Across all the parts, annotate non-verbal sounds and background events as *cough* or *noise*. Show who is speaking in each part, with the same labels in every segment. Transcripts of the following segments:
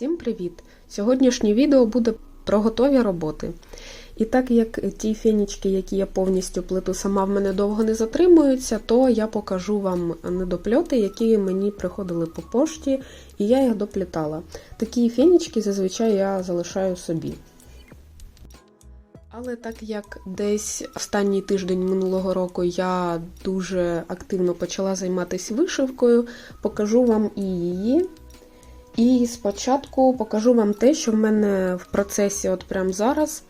Speaker 1: Всім привіт! Сьогоднішнє відео буде про готові роботи. І так як ті фенічки, які я повністю плету сама в мене довго не затримуються, то я покажу вам недопльоти, які мені приходили по пошті, і я їх доплітала. Такі фенічки зазвичай я залишаю собі. Але так як десь останній тиждень минулого року я дуже активно почала займатися вишивкою, покажу вам і її. І спочатку покажу вам те, що в мене в процесі от прямо зараз,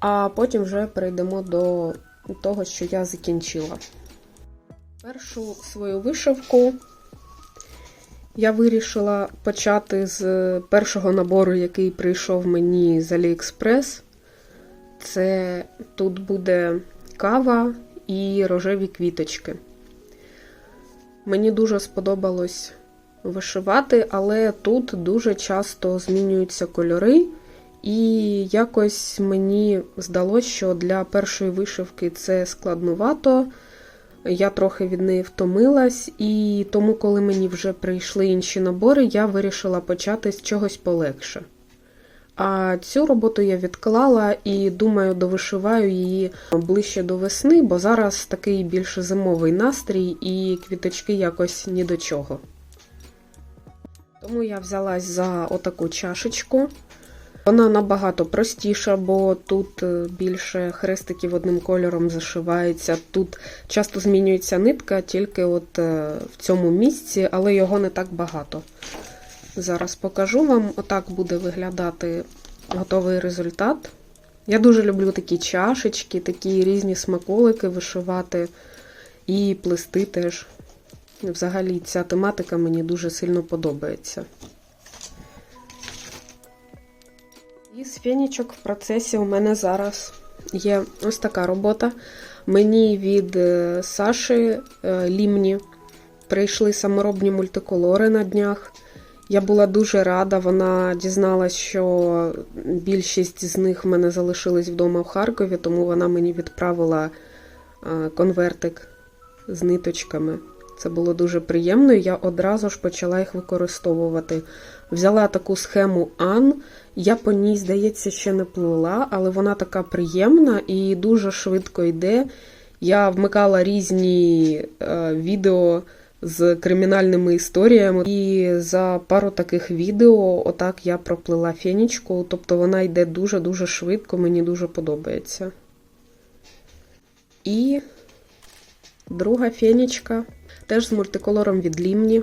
Speaker 1: а потім вже перейдемо до того, що я закінчила. Першу свою вишивку я вирішила почати з першого набору, який прийшов мені з AliExpress. Це тут буде кава і рожеві квіточки. Мені дуже сподобалось вишивати, але тут дуже часто змінюються кольори, і якось мені здалося, що для першої вишивки це складнувато. Я трохи від неї втомилась, і тому, коли мені вже прийшли інші набори, я вирішила почати з чогось полегше. А цю роботу я відклала і думаю, довишиваю її ближче до весни, бо зараз такий більш зимовий настрій, і квіточки якось ні до чого. Тому я взялась за отаку чашечку. Вона набагато простіша, бо тут більше хрестиків одним кольором зашивається. Тут часто змінюється нитка, тільки от в цьому місці, але його не так багато. Зараз покажу вам, отак буде виглядати готовий результат. Я дуже люблю такі чашечки, такі різні смаколики вишивати і плести теж. Взагалі, ця тематика мені дуже сильно подобається. І з фенічок в процесі у мене зараз є ось така робота. Мені від Саші Лімні прийшли саморобні мультиколори на днях. Я була дуже рада, вона дізналась, що більшість з них в мене залишились вдома в Харкові, тому вона мені відправила конвертик з ниточками. Це було дуже приємно, і я одразу ж почала їх використовувати. Взяла таку схему Ан. Я по ній, здається, ще не плела, але вона така приємна і дуже швидко йде. Я вмикала різні е, відео з кримінальними історіями, і за пару таких відео, отак я проплила фенічку. Тобто вона йде дуже-дуже швидко, мені дуже подобається. І друга фенічка. Теж з мультиколором від Лімні.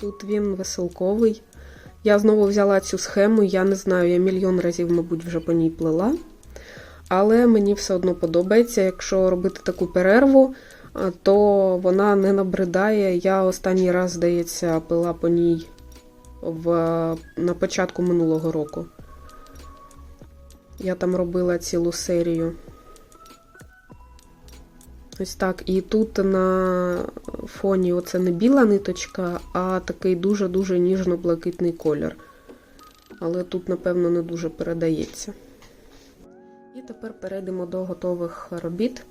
Speaker 1: Тут він веселковий. Я знову взяла цю схему, я не знаю, я мільйон разів, мабуть, вже по ній плела. Але мені все одно подобається, якщо робити таку перерву, то вона не набридає. Я останній раз, здається, пила по ній в, на початку минулого року. Я там робила цілу серію. Ось так. І тут на фоні оце не біла ниточка, а такий дуже-дуже ніжно-блакитний колір. Але тут, напевно, не дуже передається. І тепер перейдемо до готових робіт.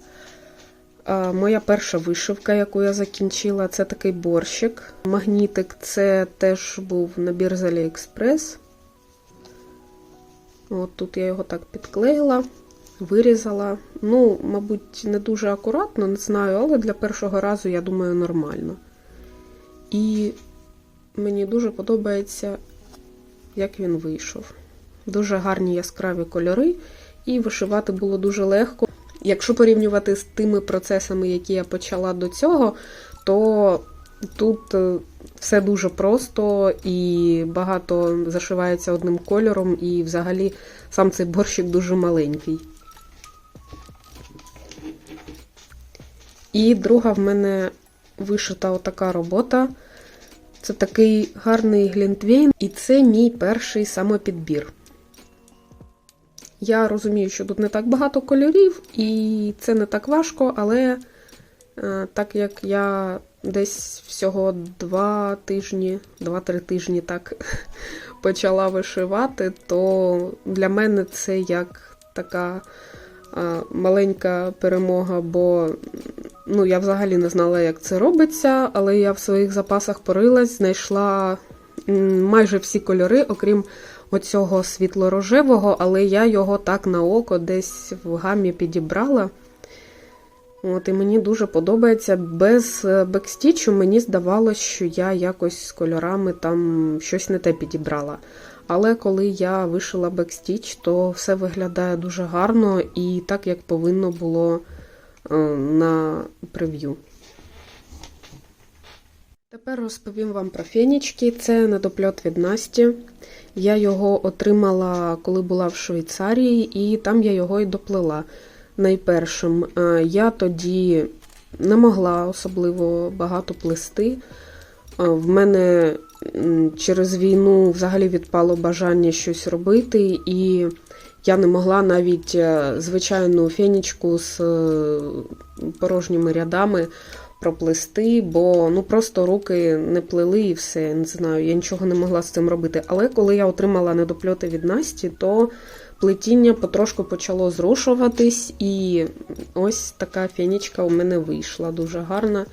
Speaker 1: Моя перша вишивка, яку я закінчила, це такий борщик. Магнітик це теж був набір з Aliexpress. От тут я його так підклеїла вирізала. Ну, мабуть, не дуже акуратно, не знаю, але для першого разу, я думаю, нормально. І мені дуже подобається, як він вийшов. Дуже гарні яскраві кольори, і вишивати було дуже легко. Якщо порівнювати з тими процесами, які я почала до цього, то тут все дуже просто і багато зашивається одним кольором, і взагалі сам цей борщик дуже маленький. І друга в мене вишита отака робота. Це такий гарний глінтвейн, і це мій перший самопідбір. Я розумію, що тут не так багато кольорів, і це не так важко, але е, так як я десь всього два тижні, два-три тижні так *laughs* почала вишивати, то для мене це як така е, маленька перемога, бо Ну, я взагалі не знала, як це робиться, але я в своїх запасах порилась, знайшла майже всі кольори, окрім оцього світло-рожевого, але я його так на око десь в гамі підібрала. От, І мені дуже подобається. Без е, бекстічу мені здавалось, що я якось з кольорами там щось не те підібрала. Але коли я вишила бекстіч, то все виглядає дуже гарно і так, як повинно було на прев'ю. Тепер розповім вам про фенічки. Це недопльот від Насті. Я його отримала, коли була в Швейцарії, і там я його і доплела найпершим. Е, Я тоді не могла особливо багато плести. Е, В мене через війну взагалі відпало бажання щось робити, і я не могла навіть е, звичайну фенічку з е, порожніми рядами проплести, бо ну просто руки не плели і все. Я не знаю, я нічого не могла з цим робити. Але коли я отримала недопльоти від Насті, то плетіння потрошку почало зрушуватись, і ось така фенічка у мене вийшла. Дуже гарна.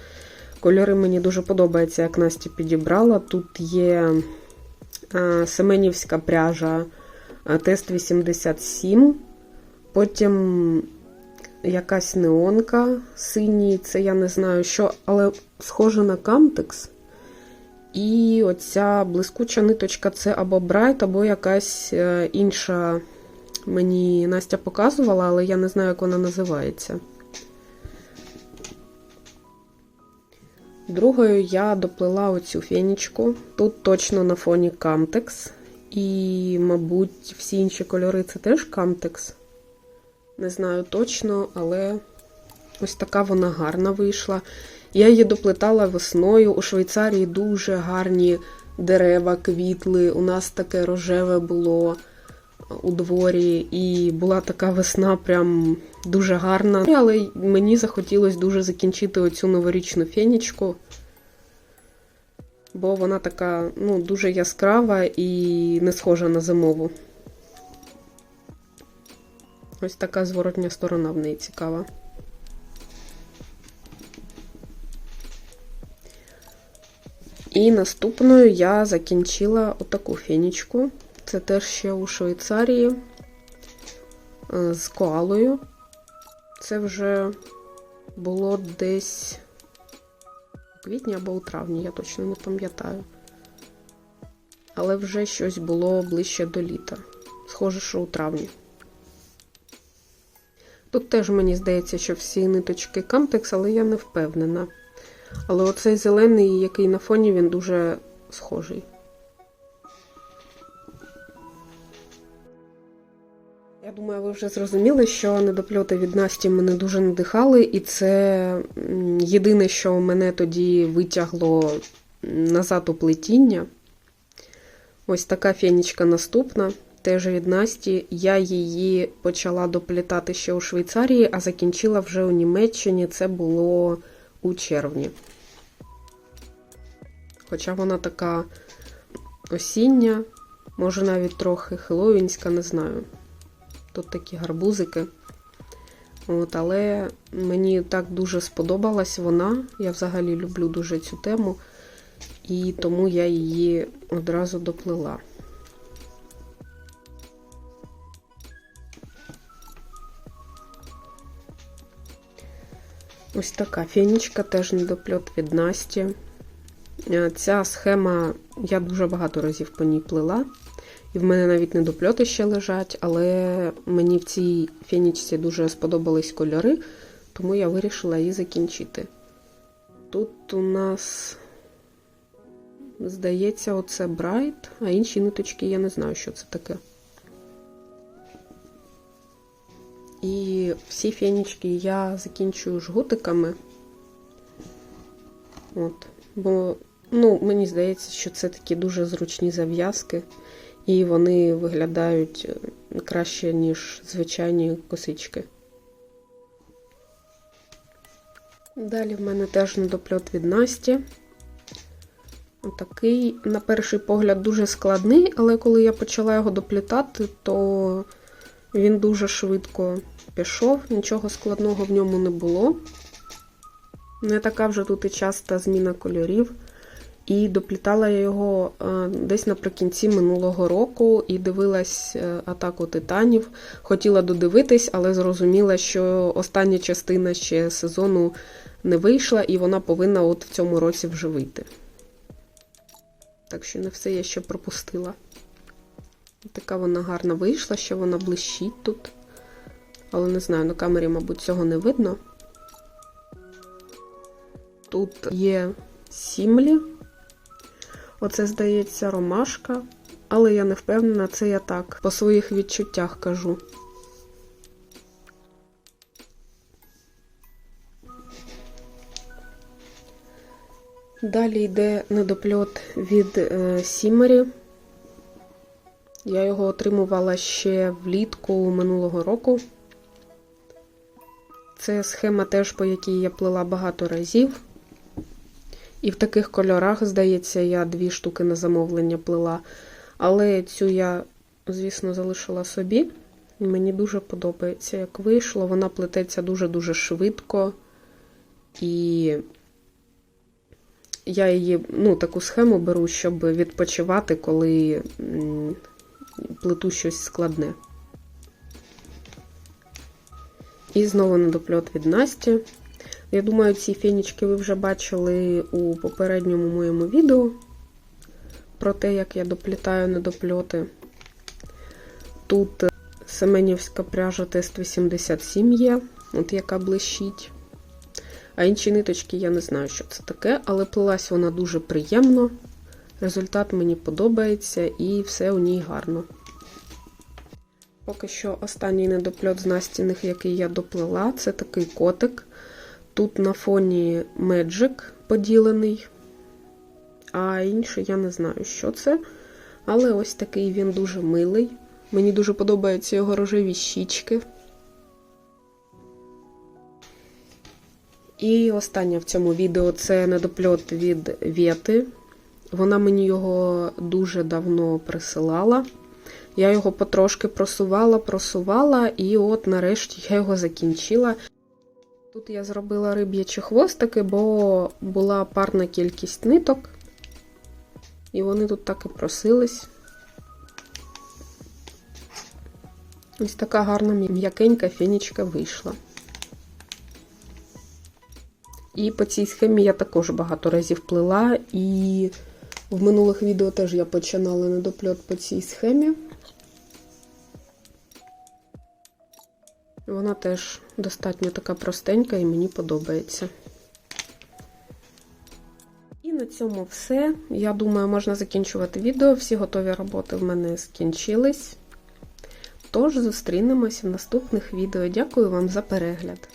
Speaker 1: Кольори мені дуже подобаються, як Настя підібрала. Тут є е, Семенівська пряжа Тест 87. Потім якась неонка синій, це я не знаю що, але схоже на камтекс. І оця блискуча ниточка це або Брайт, або якась е, інша. Мені Настя показувала, але я не знаю, як вона називається. Другою я доплела оцю фенічку. Тут точно на фоні камтекс. І, мабуть, всі інші кольори це теж камтекс. Не знаю точно, але ось така вона гарна вийшла. Я її доплетала весною. У Швейцарії дуже гарні дерева, квітли. У нас таке рожеве було у дворі, і була така весна, прям дуже гарна. Але мені захотілося дуже закінчити оцю новорічну фенічку, бо вона така ну, дуже яскрава і не схожа на зимову. Ось така зворотня сторона в неї цікава. І наступною я закінчила отаку фенічку. Це теж ще у Швейцарії е, з коалою. Це вже було десь у квітні або у травні, я точно не пам'ятаю. Але вже щось було ближче до літа. Схоже, що у травні. Тут теж мені здається, що всі ниточки камтекс, але я не впевнена. Але оцей зелений, який на фоні, він дуже схожий. Я думаю, ви вже зрозуміли, що недопльоти від Насті мене дуже надихали, і це єдине, що мене тоді витягло назад у плетіння. Ось така фенічка наступна, теж від Насті. Я її почала доплітати ще у Швейцарії, а закінчила вже у Німеччині. Це було у червні. Хоча вона така осіння, може навіть трохи хеллоуінська, не знаю. Тут такі гарбузики. От, Але мені так дуже сподобалась вона. Я взагалі люблю дуже цю тему, і тому я її одразу доплила. Ось така фенічка, теж недопльот від Насті. Ця схема я дуже багато разів по ній плела. В мене навіть недопльоти ще лежать, але мені в цій фенічці дуже сподобались кольори, тому я вирішила її закінчити. Тут у нас, здається, оце Bright, а інші ниточки я не знаю, що це таке. І всі фенічки я закінчую жгутиками. От. Бо, ну, мені здається, що це такі дуже зручні зав'язки. І вони виглядають краще, ніж звичайні косички. Далі в мене теж недопльот від Насті. Отакий, на перший погляд, дуже складний, але коли я почала його доплітати, то він дуже швидко пішов, нічого складного в ньому не було. Не така вже тут і часта зміна кольорів. І доплітала я його е, десь наприкінці минулого року і дивилась е, атаку титанів. Хотіла додивитись, але зрозуміла, що остання частина ще сезону не вийшла, і вона повинна от в цьому році вже вийти. Так що не все я ще пропустила. Така вона гарна вийшла, що вона блищить тут. Але не знаю, на камері, мабуть, цього не видно. Тут є сімлі. Оце, здається, ромашка. Але я не впевнена, це я так по своїх відчуттях кажу. Далі йде недопльот від е, Сімері. Я його отримувала ще влітку минулого року. Це схема теж, по якій я плела багато разів. І в таких кольорах, здається, я дві штуки на замовлення плела. Але цю я, звісно, залишила собі. Мені дуже подобається, як вийшло. Вона плететься дуже-дуже швидко. І я її, ну, таку схему беру, щоб відпочивати, коли плету щось складне. І знову недопльот від Насті. Я думаю, ці фінічки ви вже бачили у попередньому моєму відео про те, як я доплітаю недопльоти. Тут Семенівська пряжа тест 87 є, от яка блищить. А інші ниточки я не знаю, що це таке, але плелась вона дуже приємно. Результат мені подобається і все у ній гарно. Поки що останній недопльот з настіних, який я доплела, це такий котик. Тут на фоні меджик поділений, а інший я не знаю, що це. Але ось такий він дуже милий. Мені дуже подобаються його рожеві щічки. І останнє в цьому відео це недопльот від Вєти. Вона мені його дуже давно присилала. Я його потрошки просувала, просувала, і от нарешті я його закінчила. Тут я зробила риб'ячі хвостики, бо була парна кількість ниток, і вони тут так і просились. Ось така гарна м'якенька фінічка вийшла. І по цій схемі я також багато разів плела, і в минулих відео теж я починала недопльот по цій схемі. Вона теж достатньо така простенька і мені подобається. І на цьому все. Я думаю, можна закінчувати відео. Всі готові роботи в мене скінчились. Тож, зустрінемось в наступних відео. Дякую вам за перегляд!